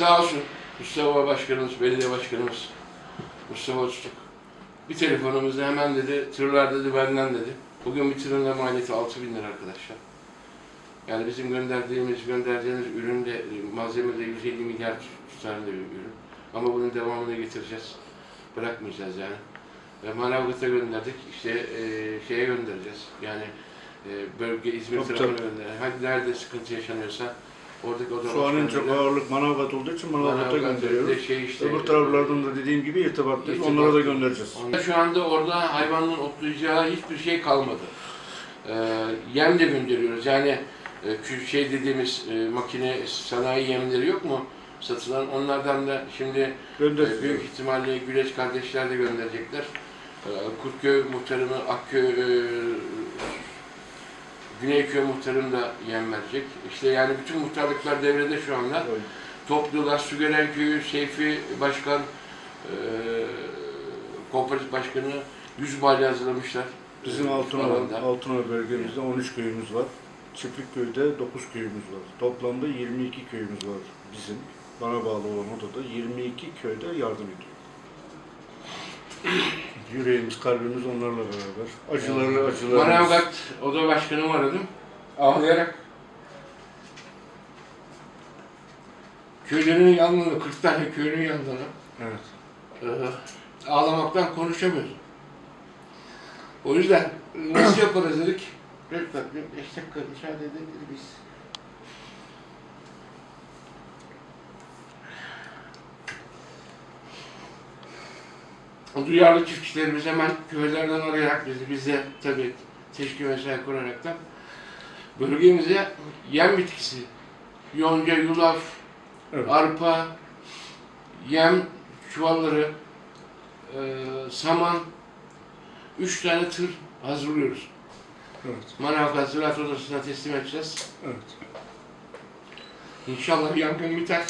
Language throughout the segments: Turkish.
Sağ olsun Mustafa Başkanımız, belediye başkanımız Mustafa Uçtuk. Bir telefonumuzu hemen dedi, tırlar dedi benden dedi. Bugün bir tırın maliyeti 6 bin lira arkadaşlar. Yani bizim gönderdiğimiz, gönderdiğimiz üründe, malzeme de 150 milyar tutarında bir ürün. Ama bunun devamını getireceğiz. Bırakmayacağız yani. Ve Manavgat'a gönderdik, işte e, şeye göndereceğiz. Yani e, bölge İzmir Tabii, tarafına göndereceğiz. Hadi nerede sıkıntı yaşanıyorsa oradaki an en çok ağırlık Manavgat olduğu için Manavgat'a gönderiyoruz. Şey işte, Öbür taraflardan da dediğim gibi irtibatlıyız. İrtibat- Onlara da göndereceğiz. Şu anda orada hayvanın otlayacağı hiçbir şey kalmadı. Ee, yem de gönderiyoruz. Yani e, şey dediğimiz e, makine sanayi yemleri yok mu? Satılan onlardan da şimdi e, büyük ihtimalle Güleç kardeşler de gönderecekler. Ee, Kurtköy muhtarımı, Akköy, e, Güneyköy muhtarım da yem verecek. İşte yani bütün muhtarlıklar devrede şu anda. Evet. Toplular, Sügören Köyü, Seyfi Başkan, e, Kooperatif Başkanı 100 balya hazırlamışlar. Bizim E, Altınova. Altınova bölgemizde 13 köyümüz var. Çiftlikköy'de 9 köyümüz var. Toplamda 22 köyümüz var bizim. Bana bağlı olan odada 22 köyde yardım ediyor. Yüreğimiz, kalbimiz onlarla beraber. Acılarla acılarımız. Manavgat Oda Başkanı'mı aradım. Ağlayarak köylerin yandığını, 40 tane köyün yandığını Evet. e, ağlamaktan konuşamıyoruz. O yüzden nasıl yaparız dedik. 5 dakika, 5 dakika müsaade biz. Duyarlı çiftçilerimiz hemen köylerden arayarak bizi, bize tabii teşkil vesaire kuraraktan bölgemize yem bitkisi, yonca, yulaf, Evet. arpa, yem çuvalları, e, saman, üç tane tır hazırlıyoruz. Evet. Manavgat Ziraat Odası'na teslim edeceğiz. Evet. İnşallah yangın biter.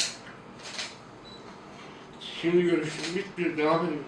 Şimdi görüşürüz. Bit bir devam edelim.